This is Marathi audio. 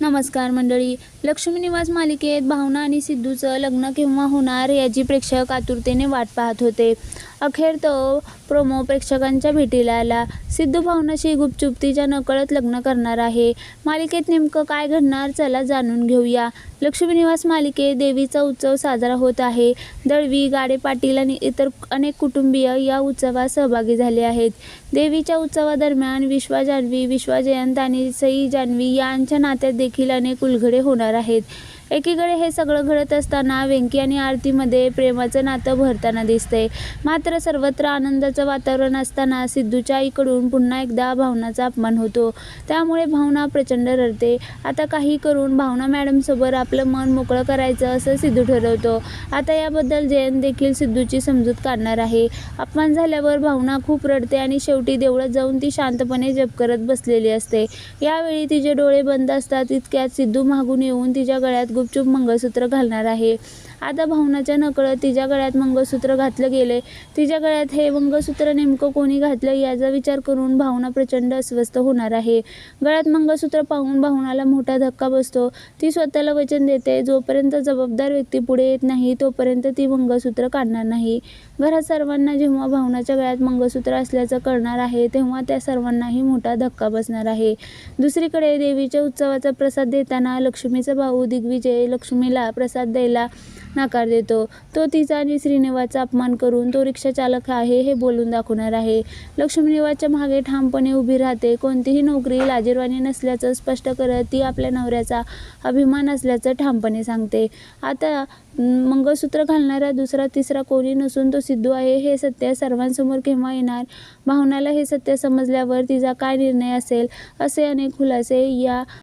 नमस्कार मंडळी. लक्ष्मी निवास मालिकेत भावना आणि सिद्धूचं लग्न केव्हा होणार याची प्रेक्षक आतुरतेने वाट पाहत होते. अखेर तो प्रोमो प्रेक्षकांच्या भेटीला आला. सिद्धू भावनाशी गुपचूप तिच्या नकळत लग्न करणार आहे. मालिकेत नेमकं काय घडणार चला जाणून घेऊया. लक्ष्मी निवास मालिकेत देवीचा उत्सव साजरा होत आहे. दळवी गाडे पाटील आणि इतर अनेक कुटुंबीय या उत्सवात सहभागी झाले आहेत. देवीच्या उत्सवादरम्यान विश्वा जान्हवी विश्वा जयंत आणि सई जान्हवी यांच्या नात्यात देखील अनेक उलगडे होणार आहेत. एकीकडे हे सगळं घडत असताना वेंकी आणि आरतीमध्ये प्रेमाचं नातं भरताना दिसतंय मात्र सर्वत्र आनंदाचं वातावरण असताना सिद्धूच्या आईकडून पुन्हा एकदा भावनाचा अपमान होतो. त्यामुळे भावना प्रचंड रडते. आता काही करून भावना मॅडमसोबत आपलं मन मोकळं करायचं असं सिद्धू ठरवतो. आता याबद्दल जयंत देखील सिद्धूची समजूत काढणार आहे. अपमान झाल्यावर भावना खूप रडते आणि शेवटी देवळात जाऊन ती शांतपणे जप करत बसलेली असते. यावेळी तिचे डोळे बंद असतात इतक्यात सिद्धू मागून येऊन तिच्या गळ्यात गुपचूप मंगळसूत्र घालणार आहे. आता भावनाच्या नकळत तिच्या गळ्यात मंगळसूत्र घातलं गेले तिच्या गळ्यात हे मंगळसूत्र नेमकं कोणी घातलं याचा विचार करून भावना प्रचंड अस्वस्थ होणार आहे. गळ्यात मंगळसूत्र पाहून भावनाला मोठा धक्का बसतो. ती स्वतःला वचन देते. जोपर्यंत जबाबदार व्यक्ती पुढे येत नाही तोपर्यंत ती मंगळसूत्र काढणार नाही. घरात सर्वांना जेव्हा भावनाच्या गळ्यात मंगळसूत्र असल्याचं कळणार आहे तेव्हा त्या सर्वांनाही मोठा धक्का बसणार आहे. दुसरीकडे देवीच्या उत्सवाचा प्रसाद देताना लक्ष्मीचा भाऊ दिग्विजय लक्ष्मीला प्रसाद द्यायला नकार देतो तो तिचा आणि श्रीनिवासचा अपमान करून तो रिक्षा चालक आहे हे बोलून दाखवणार आहे. लक्ष्मी निवासच्या मागे ठामपणे उभी राहते. कोणतीही नोकरी लाजीरवाणी नसल्याचं स्पष्ट करत ती आपल्या नवऱ्याचा अभिमान असल्याचं ठामपणे सांगते. आता मंगळसूत्र घालणारा दुसरा तिसरा कोणी नसून तो सिद्धू आहे हे सत्य सर्वांसमोर केव्हा येणार? भावनाला हे सत्य समजल्यावर तिचा काय निर्णय असेल? असे अनेक खुलासे या